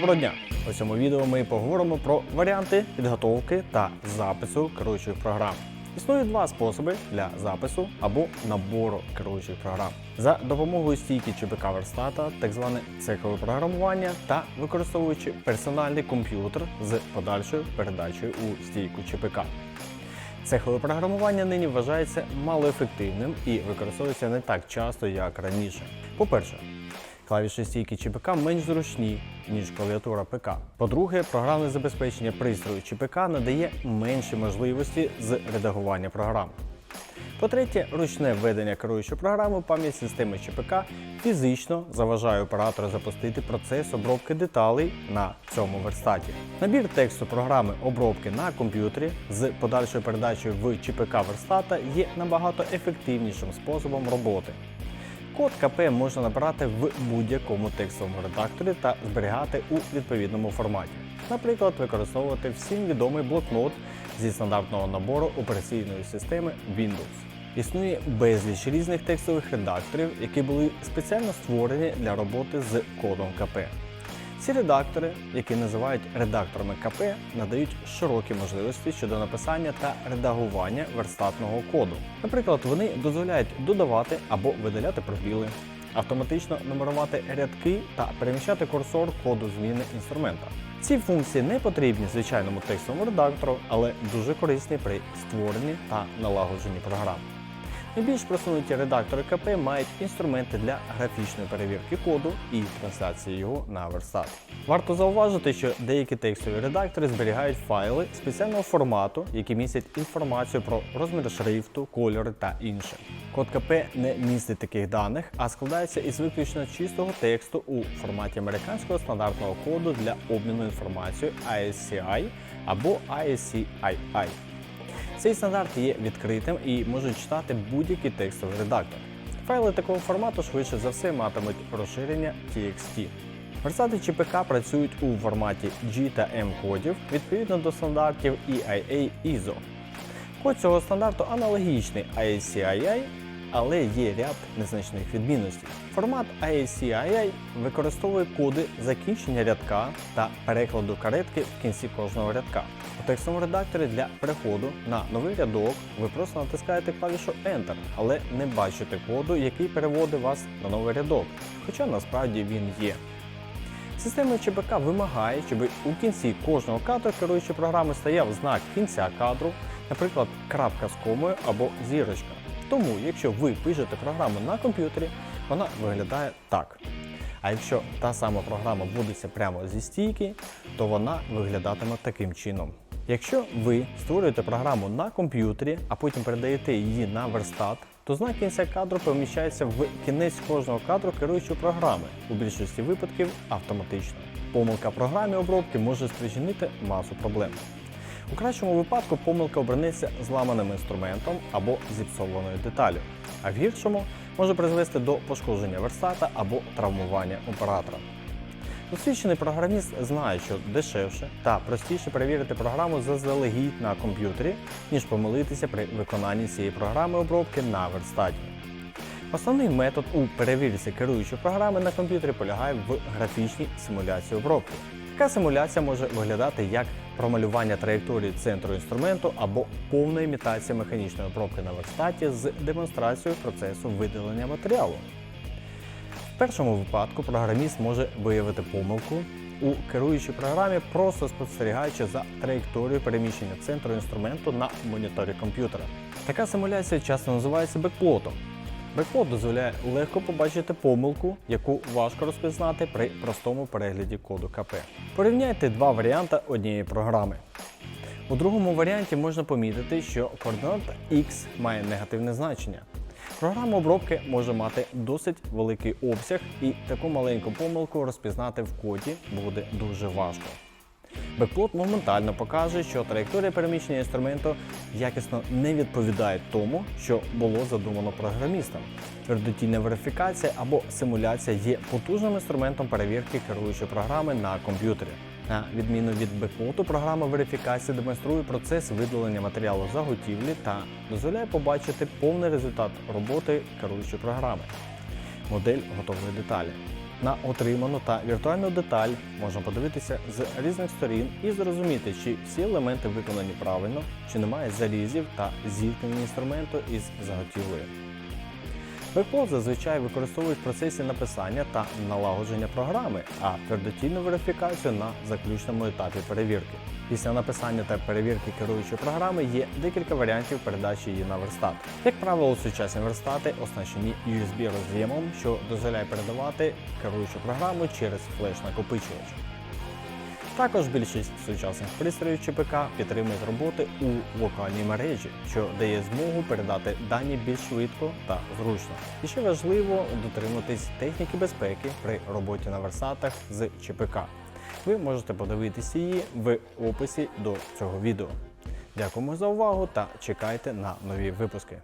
Доброго дня! У цьому відео ми поговоримо про варіанти підготовки та запису керуючих програм. Існує два способи для запису або набору керуючих програм за допомогою стійки ЧПК верстата, так зване цехове програмування та використовуючи персональний комп'ютер з подальшою передачею у стійку ЧПК. Цехове програмування нині вважається малоефективним і використовується не так часто, як раніше. По-перше, клавіші стійки ЧПК менш зручні, ніж клавіатура ПК. По-друге, програмне забезпечення пристрою ЧПК надає менші можливості з редагування програми. По-третє, ручне введення керуючої програми пам'ять системи ЧПК фізично заважає оператору запустити процес обробки деталей на цьому верстаті. Набір тексту програми обробки на комп'ютері з подальшою передачею в ЧПК верстата є набагато ефективнішим способом роботи. Код КП можна набрати в будь-якому текстовому редакторі та зберігати у відповідному форматі. Наприклад, використовувати всім відомий блокнот зі стандартного набору операційної системи Windows. Існує безліч різних текстових редакторів, які були спеціально створені для роботи з кодом КП. Ці редактори, які називають редакторами КП, надають широкі можливості щодо написання та редагування верстатного коду. Наприклад, вони дозволяють додавати або видаляти пробіли, автоматично нумерувати рядки та переміщати курсор коду зміни інструмента. Ці функції не потрібні звичайному текстовому редактору, але дуже корисні при створенні та налагодженні програм. Найбільш просунуті редактори КП мають інструменти для графічної перевірки коду і трансляції його на верстат. Варто зауважити, що деякі текстові редактори зберігають файли спеціального формату, які містять інформацію про розмір шрифту, кольори та інше. Код КП не містить таких даних, а складається із виключно чистого тексту у форматі американського стандартного коду для обміну інформацією ASCII або ASCII. Цей стандарт є відкритим і може читати будь-який текстовий редактор. Файли такого формату швидше за все матимуть розширення TXT. Версати ЧПК працюють у форматі G та M кодів відповідно до стандартів EIA ISO. Код цього стандарту аналогічний ASCII, але є ряд незначних відмінностей. Формат ASCII використовує коди закінчення рядка та перекладу каретки в кінці кожного рядка. У текстовому редакторі для переходу на новий рядок ви просто натискаєте клавішу Enter, але не бачите коду, який переводить вас на новий рядок, хоча насправді він є. Система ЧПК вимагає, щоб у кінці кожного кадру керуючої програми стояв знак кінця кадру, наприклад, крапка з комою або зірочка. Тому, якщо ви пишете програму на комп'ютері, вона виглядає так. А якщо та сама програма вводиться прямо зі стійки, то вона виглядатиме таким чином. Якщо ви створюєте програму на комп'ютері, а потім передаєте її на верстат, то знак кінця кадру поміщається в кінець кожного кадру керуючої програми, у більшості випадків автоматично. Помилка в програмі обробки може спричинити масу проблем. У кращому випадку помилка обернеться зламаним інструментом або зіпсованою деталю, а в гіршому може призвести до пошкодження верстата або травмування оператора. Досвідчений програміст знає, що дешевше та простіше перевірити програму заздалегідь на комп'ютері, ніж помилитися при виконанні цієї програми обробки на верстаті. Основний метод у перевірці керуючої програми на комп'ютері полягає в графічній симуляції обробки. Така симуляція може виглядати як промалювання траєкторії центру інструменту або повна імітація механічної обробки на верстаті з демонстрацією процесу видалення матеріалу. В першому випадку програміст може виявити помилку у керуючій програмі, просто спостерігаючи за траєкторією переміщення центру інструменту на моніторі комп'ютера. Така симуляція часто називається бекплотом. Бекплот дозволяє легко побачити помилку, яку важко розпізнати при простому перегляді коду КП. Порівняйте два варіанти однієї програми. У другому варіанті можна помітити, що координата X має негативне значення. Програма обробки може мати досить великий обсяг, і таку маленьку помилку розпізнати в коді буде дуже важко. Бекплот моментально покаже, що траєкторія переміщення інструменту якісно не відповідає тому, що було задумано програмістом. Твердотільна верифікація або симуляція є потужним інструментом перевірки керуючої програми на комп'ютері. На відміну від бекплоту, програма верифікації демонструє процес видалення матеріалу заготівлі та дозволяє побачити повний результат роботи керуючої програми. Модель готової деталі. На отриману та віртуальну деталь можна подивитися з різних сторін і зрозуміти, чи всі елементи виконані правильно, чи немає залізів та зіткнення інструменту із заготівлею. Бекплот зазвичай використовують в процесі написання та налагодження програми, а твердотільну верифікацію на заключному етапі перевірки. Після написання та перевірки керуючої програми є декілька варіантів передачі її на верстат. Як правило, сучасні верстати оснащені USB роз'ємом, що дозволяє передавати керуючу програму через флеш-накопичувач. Також більшість сучасних пристроїв ЧПК підтримують роботи у локальній мережі, що дає змогу передати дані більш швидко та зручно. І ще важливо дотримуватись техніки безпеки при роботі на версатах з ЧПК. Ви можете подивитися її в описі до цього відео. Дякуємо за увагу та чекайте на нові випуски.